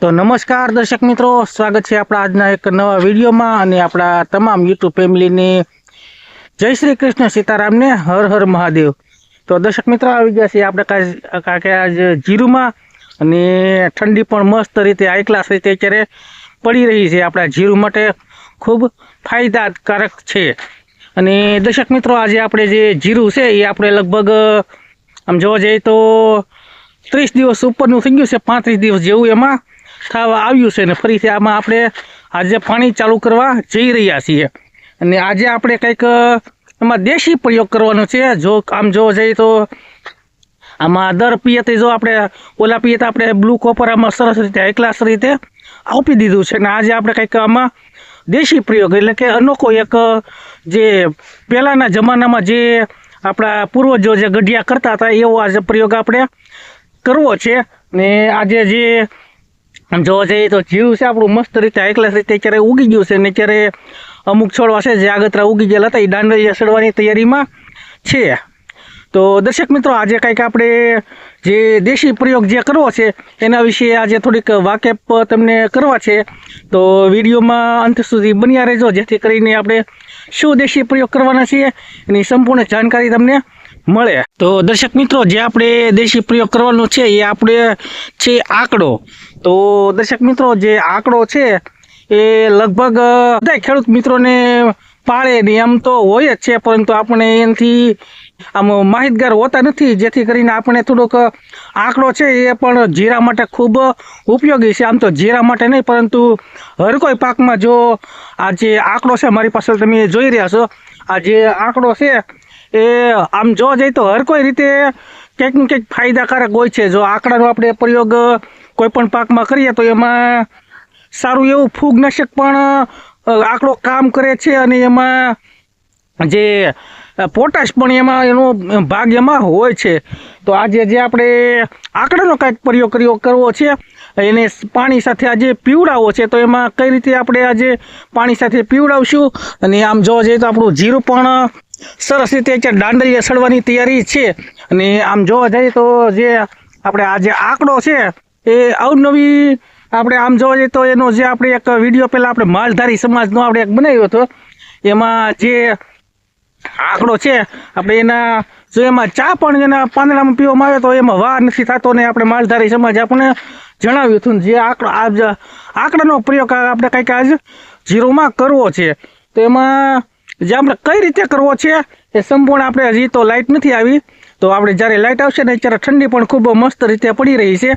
તો નમસ્કાર દર્શક મિત્રો, સ્વાગત છે આપણા આજના એક નવા વિડીયોમાં અને આપણા તમામ યુટ્યુબ ફેમિલીની જય શ્રી કૃષ્ણ સીતારામને, હર હર મહાદેવ. તો દર્શક મિત્રો, આવી ગયા છે આપણે કાંકે આજ જીરુમાં અને ઠંડી પણ મસ્ત રીતે હાઈ ક્લાસ રીતે અત્યારે પડી રહી છે આપણા જીરુ માટે. ખૂબ ફાયદાકારક છે. અને દર્શક મિત્રો, આજે આપણે જે જીરું છે એ આપણે લગભગ, આમ જોવા જઈએ તો ત્રીસ દિવસ ઉપરનું થઈ ગયું છે, પાંત્રીસ દિવસ જેવું એમાં. થવા આવ્યું છે ને ફરીથી આમાં આપણે આજે પાણી ચાલુ કરવા જઈ રહ્યા છીએ. અને આજે આપણે કંઈક એમાં દેશી પ્રયોગ કરવાનો છે. જો આમ જોવા જઈએ તો આમાં દર પિયતે જો આપણે, ઓલા પિયત આપણે બ્લુ કોપર આમાં સરસ રીતે, એકલાસ રીતે આપી દીધું છે. અને આજે આપણે કંઈક આમાં દેશી પ્રયોગ, એટલે કે અનોખો એક જે પહેલાંના જમાનામાં જે આપણા પૂર્વજો જે ગઢિયા કરતા હતા, એવો આજે પ્રયોગ આપણે કરવો છે. ને આજે જે આમ જોવા જઈએ તો જીવ છે આપણું મસ્ત રીતે એકલા રીતે અત્યારે ઉગી ગયું છે ને અત્યારે અમુક છોડવા છે જે આગતરા ઉગી ગયેલા હતા, એ દાંડરિયા સડવાની તૈયારીમાં છે. તો દર્શક મિત્રો, આજે કંઈક આપણે જે દેશી પ્રયોગ જે કરવો છે, એના વિશે આજે થોડીક વાકેફ તમને કરવા છે. તો વિડીયોમાં અંત સુધી બન્યા રહેજો, જેથી કરીને આપણે શું દેશી પ્રયોગ કરવાના છીએ, એની સંપૂર્ણ જાણકારી તમને મળે. તો દર્શક મિત્રો, જે આપણે દેશી પ્રયોગ કરવાનો છે, એ આપણે છે આંકડો. તો દર્શક મિત્રો, જે આંકડો છે, એ લગભગ બધા ખેડૂત મિત્રોને પાળે નહીં એમ તો હોય જ છે, પરંતુ આપણે એનાથી આમ માહિતગાર હોતા નથી. જેથી કરીને આપણે થોડોક આંકડો છે, એ પણ જીરા માટે ખૂબ ઉપયોગી છે. આમ તો જીરા માટે નહીં, પરંતુ હર કોઈ પાકમાં જો આ જે આંકડો છે, મારી પાસે તમે જોઈ રહ્યા છો. આ જે આંકડો છે એ, આમ જોવા જઈએ તો હર કોઈ રીતે કંઈક ને કંઈક ફાયદાકારક હોય છે. જો આંકડાનો આપણે પ્રયોગ કોઈ પણ પાકમાં કરીએ તો એમાં સારું એવું ફૂગનાશક પણ આંકડો કામ કરે છે અને એમાં જે પોટાશ પણ એમાં એનો ભાગ એમાં હોય છે. તો આજે જે આપણે આંકડાનો કાંઈક પ્રયોગ કર્યો, કરવો છે, એને પાણી સાથે આજે પીવડાવવો છે, તો એમાં કઈ રીતે આપણે આજે પાણી સાથે પીવડાવશું? અને આમ જોવા જઈએ તો આપણું જીરું પણ સરસ રીતે અત્યારે દાંડરિયા સડવાની તૈયારી છે. અને આમ જોવા જઈએ તો જે આપણે આ જે આંકડો છે, એ અવનવી આપણે આમ જોવા જઈએ તો એનો જે આપણે એક વીડિયો પહેલાં આપણે માલધારી સમાજનો આપણે એક બનાવ્યો હતો, એમાં જે આંકડો છે, આપણે એના જો એમાં ચા પણ એના પાંદડામાં પીવામાં આવે તો એમાં વાર નથી થતો ને આપણે માલધારી સમાજ આપણે જણાવ્યું હતું જે આંકડો આ આંકડાનો પ્રયોગ આપણે કંઈક આજ જીરોમાં કરવો છે. તો એમાં જે આપણે કઈ રીતે કરવો છે એ સંપૂર્ણ આપણે હજી તો લાઇટ નથી આવી. તો આપણે જ્યારે લાઇટ આવશે ને ત્યારે ઠંડી પણ ખૂબ મસ્ત રીતે પડી રહી છે.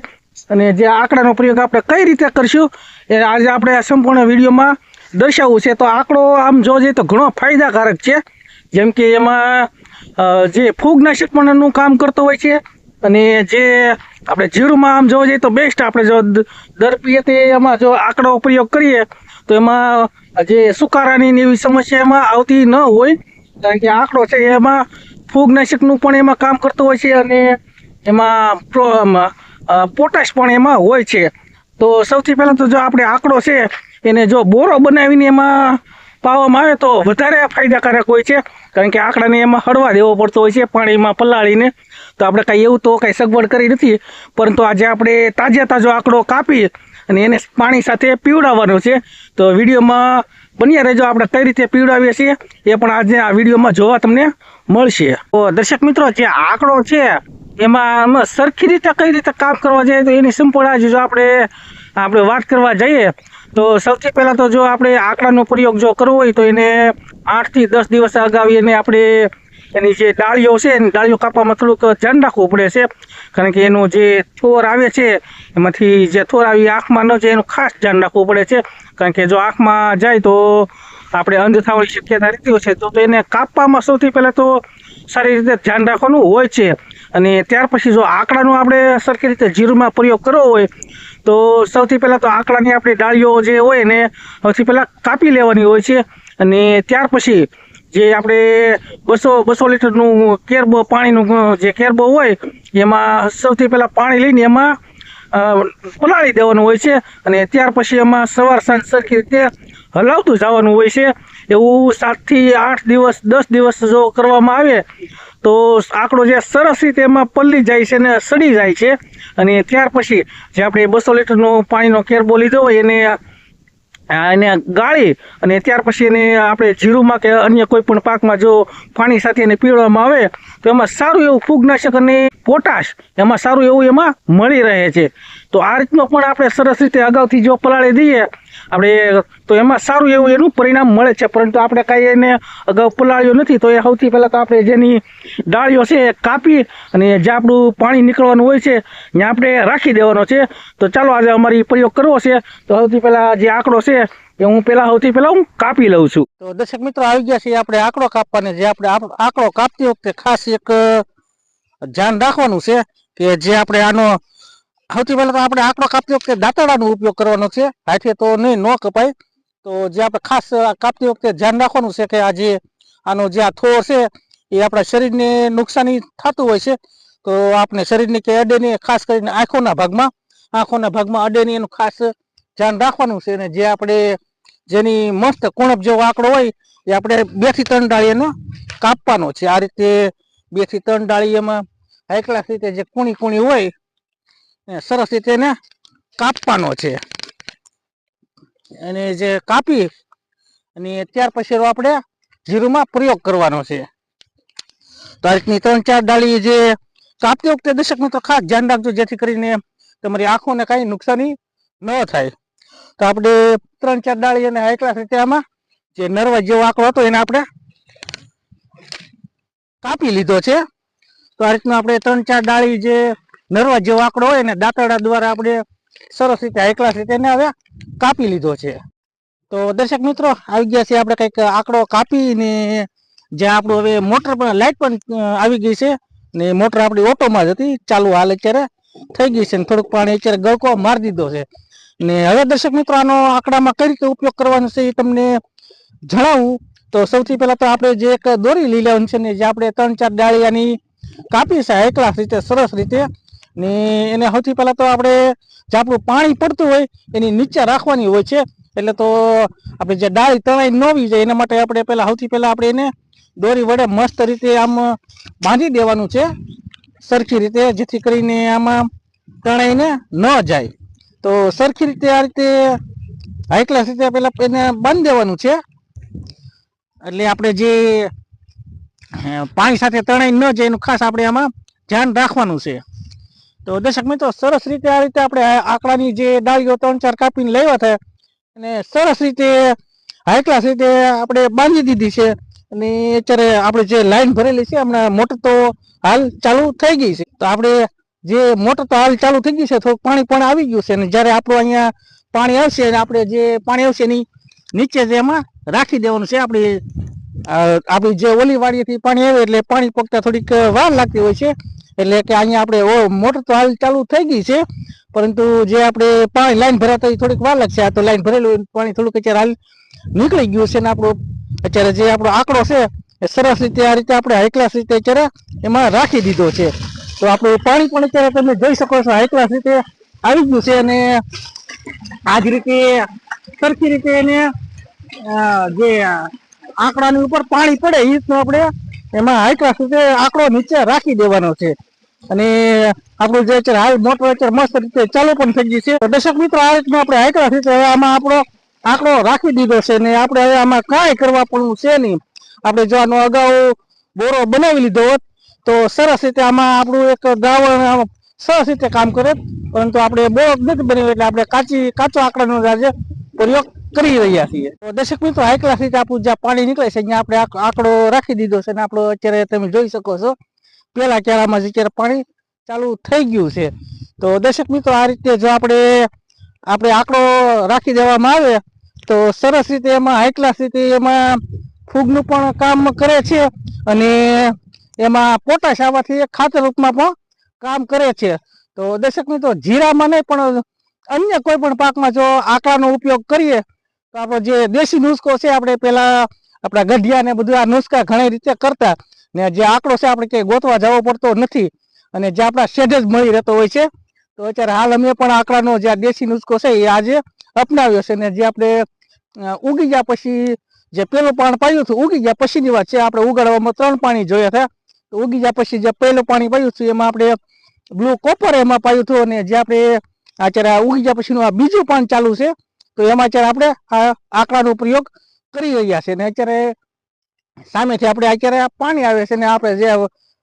અને જે આંકડાનો પ્રયોગ આપણે કઈ રીતે કરશું એ આજે આપણે આ સંપૂર્ણ વિડીયોમાં દર્શાવવું છે. તો આંકડો આમ જોવા જઈએ તો ઘણો ફાયદાકારક છે. જેમ કે એમાં જે ફૂગનાશક પણનું કામ કરતો હોય છે. અને જે આપણે જીરુમાં આમ જોવા જઈએ તો બેસ્ટ આપણે જો દર પિયતે એમાં જો આંકડો પ્રયોગ કરીએ તો એમાં જે સુકારાની એવી સમસ્યા એમાં આવતી ન હોય, કારણ કે આંકડો છે એમાં ફૂગનાશકનું પણ એમાં કામ કરતો હોય છે અને એમાં પોટાશ પણ એમાં હોય છે. તો સૌથી પહેલાં તો જો આપણે આંકડો છે, એને જો બોરો બનાવીને એમાં પાવામાં આવે તો વધારે ફાયદાકારક હોય છે, કારણ કે આંકડાને એમાં હળવા દેવો પડતો હોય છે, પાણીમાં પલાળીને. તો આપણે કાંઈ એવું તો કાંઈ સગવડ કરી નથી, પરંતુ આજે આપણે તાજા તાજો આંકડો કાપી અને એને પાણી સાથે પીવડાવવાનો છે. તો વિડીયોમાં બન્યા રહેજો. આપણે કઈ રીતે પીવડાવીએ છીએ એ પણ આજે આ વિડીયોમાં જોવા તમને મળશે. તો દર્શક મિત્રો, જે આંકડો છે, એમાં સરખી રીતે કઈ રીતે કામ કરવા જઈએ તો એની સંપૂર્ણ આજે જો આપણે આપણે વાત કરવા જઈએ, તો સૌથી પહેલાં તો જો આપણે આંકડાનો પ્રયોગ જો કરવો હોય તો એને આઠથી દસ દિવસ અગાઉ એને આપણે એની જે ડાળીઓ છે, એની ડાળીઓ કાપવામાં થોડુંક ધ્યાન રાખવું પડે છે. કારણ કે એનું જે થોર આવે છે, એમાંથી જે થોર આવી આંખમાં ન જાય, એનું ખાસ ધ્યાન રાખવું પડે છે. કારણ કે જો આંખમાં જાય તો આપણે અંધ થવાની શક્યતા રહેતી હોય છે, તો એને કાપવામાં સૌથી પહેલાં તો સારી રીતે ધ્યાન રાખવાનું હોય છે. અને ત્યાર પછી જો આંકડાનો આપણે સરખી રીતે જીરુમાં પ્રયોગ કરવો હોય, તો સૌથી પહેલાં તો આંકડાની આપણી ડાળીઓ જે હોય ને સૌથી પહેલાં કાપી લેવાની હોય છે. અને ત્યાર પછી જે આપણે બસો બસો લીટરનું કેરબો, પાણીનું જે કેરબો હોય, એમાં સૌથી પહેલાં પાણી લઈને એમાં પલાળી દેવાનું હોય છે અને ત્યાર પછી એમાં સવાર, સાંજ, સરખી રીતે હલાવતું જવાનું હોય છે. એવું સાતથી આઠ દિવસ, દસ દિવસ જો કરવામાં આવે, તો આંકડો જે સરસ રીતે એમાં પલ્લી જાય છે અને સડી જાય છે. અને ત્યાર પછી જે આપણે બસો લીટરનું પાણીનો કેરબો લીધો હોય, એને એને ગાળી અને ત્યાર પછી એને આપણે જીરુમાં કે અન્ય કોઈ પણ પાકમાં જો પાણી સાથે એને પીળવામાં આવે, તો એમાં સારું એવું ફૂગનાશક અને પોટાશ એમાં સારું એવું એમાં મળી રહે છે. તો આ રીતનો પણ આપણે સરસ રીતે અગાઉથી જો પલાળી દઈએ, આપણે તો એમાં સારું એવું એનું પરિણામ મળે છે. પરંતુ આપણે કાંઈ એને અગાઉ પલાળ્યો નથી, તો એ સૌથી પહેલાં તો આપણે જેની ડાળીઓ છે એ કાપી અને જે આપણું પાણી નીકળવાનું હોય છે, ત્યાં આપણે રાખી દેવાનો છે. તો ચાલો આજે અમારી પ્રયોગ કરવો છે. તો સૌથી પહેલાં જે આંકડો છે એ હું પહેલાં સૌથી પહેલાં હું કાપી લઉં છું. તો દર્શક મિત્રો આવી ગયા છે આપણે આંકડો કાપવાને. જે આપણે આંકડો કાપતી વખતે ખાસ એક ધ્યાન રાખવાનું છે કે જે આપણે આનો સૌથી પહેલા તો આપણે આંકડો કાપતી વખતે દાંતડાનો ઉપયોગ કરવાનો છે. હાથે તો નહીં, ન કપાય. તો જે આપણે ખાસ કાપતી વખતે ધ્યાન રાખવાનું છે કે આ જે આનો જે આ થોર છે, એ આપણા શરીરને નુકસાની થતું હોય છે. તો આપણે શરીરની કે અડેની, ખાસ કરીને આંખોના ભાગમાં આંખોના ભાગમાં અડેની એનું ખાસ ધ્યાન રાખવાનું છે. અને જે આપણે જેની મસ્ત કુણપ જેવો આંકડો હોય, એ આપણે બેથી ત્રણ ડાળી એનો કાપવાનો છે. આ રીતે બેથી ત્રણ ડાળી એમાં હાઈ રીતે જે કુણી કુણી હોય સરસ રીતે એને કાપવાનો છે. અને જે કાપી અને ત્યાર પછી આપણે જીરુમાં પ્રયોગ કરવાનો છે. તો આ ત્રણ ચાર ડાળી જે કાપતી વખતે દર્શક મિત્રો ખાસ ધ્યાન રાખજો, જેથી કરીને તમારી આંખોને કાંઈ નુકસાની ન થાય. તો આપણે ત્રણ ચાર ડાળી અને હાઈ ક્લાસ રીતે આમાં જે નરવા જેવો આંકડો હતો એને આપણે કાપી લીધો છે. તો આ રીતનું આપણે ત્રણ ચાર ડાળી જે નરવા જેવો આંકડો હોય ને દાંતરડા દ્વારા આપણે સરસ રીતે હાઈ રીતે એને હવે કાપી લીધો છે. તો દર્શક મિત્રો, આવી ગયા છે આપણે કંઈક આંકડો કાપીને, જ્યાં આપણું હવે મોટર પણ લાઇટ પણ આવી ગઈ છે ને મોટર આપણી ઓટોમાં જ હતી, ચાલુ હાલ અત્યારે થઈ ગઈ છે ને થોડુંક પાણી અત્યારે ગળકો મારી દીધો છે. ને હવે દર્શક મિત્રો, આનો આંકડામાં કઈ રીતે ઉપયોગ કરવાનો છે એ તમને જણાવું. તો સૌથી પહેલા તો આપણે જે એક દોરી લઈ લેવાની છે ને જે આપણે ત્રણ ચાર ડાળિયાની કાપી છે એકલા રીતે, સરસ રીતે ને એને સૌથી પહેલાં તો આપણે જે આપણું પાણી પડતું હોય, એની નીચે રાખવાની હોય છે. એટલે તો આપણે જે ડાળી તણાઈ ન હોવી જાય, એના માટે આપણે પહેલાં સૌથી પહેલાં આપણે એને દોરી વડે મસ્ત રીતે આમ બાંધી દેવાનું છે. સરખી રીતે, જેથી કરીને આમાં તણાઈને ન જાય. તો સરખી રીતે આ રીતે હાઈ રીતે પહેલાં એને બાંધી દેવાનું છે. એટલે આપણે જે પાણી સાથે તણાઈ ન જાય, એનું ખાસ આપણે આમાં ધ્યાન રાખવાનું છે. તો દર્શક મિત્રો, સરસ રીતે આ રીતે આપણે આંકડાની જે ડાળીઓ ત્રણ ચાર કાપીને લેવા થાય અને સરસ રીતે હાઈ ક્લાસ રીતે આપણે બાંધી દીધી છે અને અત્યારે આપણે જે લાઈન ભરેલી છે, હમણાં મોટર તો હાલ ચાલુ થઈ ગઈ છે. તો આપણે જે મોટર તો હાલ ચાલુ થઈ ગઈ છે, થોડુંક પાણી પણ આવી ગયું છે અને જ્યારે આપણું અહીંયા પાણી આવશે અને આપણે જે પાણી આવશે એની નીચે જે એમાં રાખી દેવાનું છે. આપણી આપણી જે ઓલી વાડીએથી પાણી આવે એટલે પાણી પકતા થોડીક વાર લાગતી હોય છે. એટલે કે અહીંયા આપણે મોટર તો હાલ ચાલુ થઈ ગઈ છે, પરંતુ જે આપણે પાણી લાઈન ભરાતા એ થોડીક વાર લાગશે આ તો લાઈન ભરેલું પાણી થોડુંક અત્યારે હાલ નીકળી ગયું છે ને આપણું, અત્યારે જે આપણો આંકડો છે, એ સરસ રીતે આ રીતે આપણે હાઈ રીતે અત્યારે એમાં રાખી દીધો છે. તો આપણું પાણી પણ અત્યારે તમે જોઈ શકો છો હાઈ રીતે આવી ગયું છે અને આ જ રીતે સરખી રીતે એને જે આંકડાની ઉપર પાણી પડે, એ રીતનું આપણે એમાં હાઈ ક્લાસ રીતે આંકડો નીચે રાખી દેવાનો છે. અને આપણું જે અત્યારે હાલ મોટર અત્યારે મસ્ત રીતે ચાલુ પણ થઈ ગયું છે. દર્શક મિત્રો, આ રીતનું આપણે હાઈ ક્લાસ રીતે આમાં આપણો આંકડો રાખી દીધો છે ને આપણે આમાં કાંઈ કરવા પણ છે નહીં. આપણે જો અગાઉ બોરો બનાવી લીધો હોત, તો સરસ રીતે આમાં આપણું એક દ્રાવણ સરસ રીતે કામ કરે. પરંતુ આપણે બોરો નથી બનાવ્યો એટલે આપણે કાચી, કાચો આંકડાનો આજે પ્રયોગ કરી રહ્યા છીએ. તો દર્શક મિત્રો હાઈ ક્લાસ રીતે આપણું જ્યાં પાણી નીકળે છે, અહીંયા આપણે આંક- આંકડો રાખી દીધો છે અને આપણો અત્યારે તમે જોઈ શકો છો. પેલા જે અત્યારે પાણી ચાલુ થઈ ગયું છે. તો દર્શક મિત્રો, આ રીતે જો આપણે આપણે આંકડો રાખી દેવામાં આવે, તો સરસ રીતે એમાં હાઈ ક્લાસ રીતે એમાં ફૂગનું પણ કામ કરે છે અને એમાં પોટાશ આવવાથી ખાતર રૂપમાં પણ કામ કરે છે. તો દર્શક મિત્રો, જીરામાં નહીં, પણ અન્ય કોઈ પણ પાકમાં જો આંકડાનો ઉપયોગ કરીએ તો આપણો જે દેશી નુસ્ખો છે આપણે પહેલાં આપણા ગઢિયા ને બધું આ નુસ્ખા ઘણી રીતે કરતા ને જે આંકડો છે આપણે ક્યાંય ગોતવા જવો પડતો નથી અને જે આપણા શેઢ જ મળી રહેતો હોય છે, તો અત્યારે હાલ અમે પણ આંકડાનો જે આ દેશી નુસ્ખો છે, એ આજે અપનાવ્યો છે ને જે આપણે ઉગી ગયા પછી જે પેલું પાણી પાયું હતું, ઉગી ગયા પછીની વાત છે આપણે ઉગાડવામાં ત્રણ પાણી જોયા હતા, તો ઉગી ગયા પછી જે પહેલું પાણી પાયું હતું, એમાં આપણે બ્લુ કોપર એમાં પાયું હતું અને જે આપણે અત્યારે ઉગી ગયા પછીનું આ બીજું પાણી ચાલુ છે તો એમાં અત્યારે આપણે આ આંકડાનો પ્રયોગ કરી રહ્યા છે અને અત્યારે સામેથી આપણે અત્યારે પાણી આવે છે ને આપણે જે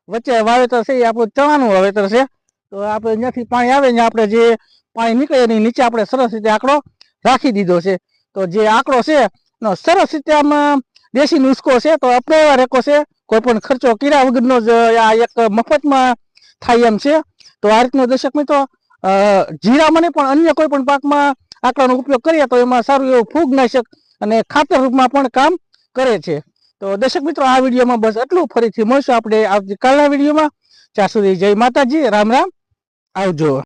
વચ્ચે વાવેતર છે એ આપણું ચણાનું વાવેતર છે. તો આપણે જ્યાંથી પાણી આવે ને આપણે જે પાણી નીકળે એની નીચે આપણે સરસ રીતે આંકડો રાખી દીધો છે. તો જે આંકડો છે એનો સરસ રીતે આમાં દેશી નુસ્ખો છે તો અપનાવવા રેકો છે કોઈ પણ ખર્ચો કર્યા વગરનો જ આ એક મફતમાં થાય એમ છે. તો આ રીતનો દર્શક મિત્રો જીરામાં પણ અન્ય કોઈ પણ પાકમાં આંકડાનો ઉપયોગ કરીએ તો એમાં સારું એવું ફૂગનાશક અને ખાતર રૂપમાં પણ કામ કરે છે. તો દર્શક મિત્રો, આ વિડીયોમાં બસ એટલું. ફરીથી મળશું આપણે આવતીકાલના વિડીયોમાં. ત્યાં સુધી જય માતાજી. રામ રામ. આવજો.